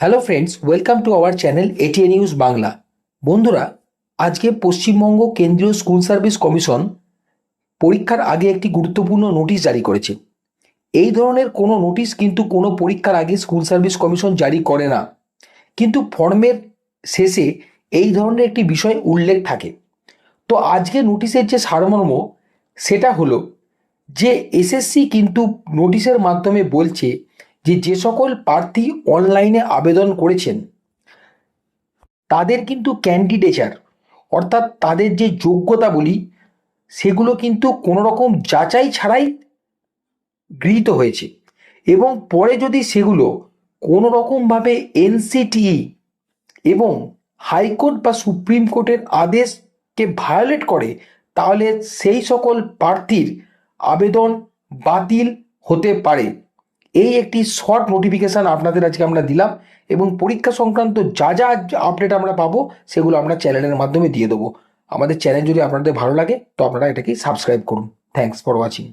Hello friends welcome to our channel ATA news Bangla বন্ধুরা, আজকে পশ্চিমবঙ্গ কেন্দ্রীয় স্কুল সার্ভিস কমিশন পরীক্ষার আগে একটি গুরুত্বপূর্ণ নোটিশ জারি করেছে। এই ধরনের কোনো নোটিশ কিন্তু কোনো পরীক্ষার আগে স্কুল সার্ভিস কমিশন জারি করে না। কিন্তু ফর্মের শেষে এই ধরনের একটি বিষয় উল্লেখ থাকে। তো আজকে নোটিশের যে সারমর্ম, সেটা হলো যে এসএসসি কিন্তু নোটিশের মাধ্যমে বলছে যে যে সকল প্রার্থী অনলাইনে আবেদন করেছেন, তাদের কিন্তু ক্যান্ডিডেচার অর্থাৎ তাদের যে যোগ্যতা বলি সেগুলো কিন্তু কোনো রকম যাচাই ছাড়াই গৃহীত হয়েছে। এবং পরে যদি সেগুলো কোনো রকমভাবে এনসিটিই এবং হাইকোর্ট বা সুপ্রিম কোর্টের আদেশকে ভায়োলেট করে, তাহলে সেই সকল প্রার্থীর আবেদন বাতিল হতে পারে। এই একটি শর্ট নোটিফিকেশান আপনাদের আজকে আমরা দিলাম এবং পরীক্ষা সংক্রান্ত যা যা আপডেট আমরা পাবো, সেগুলো আমরা চ্যানেলের মাধ্যমে দিয়ে দেবো। আমাদের চ্যানেল যদি আপনাদের ভালো লাগে, তো আপনারা এটাকে সাবস্ক্রাইব করুন। Thanks for watching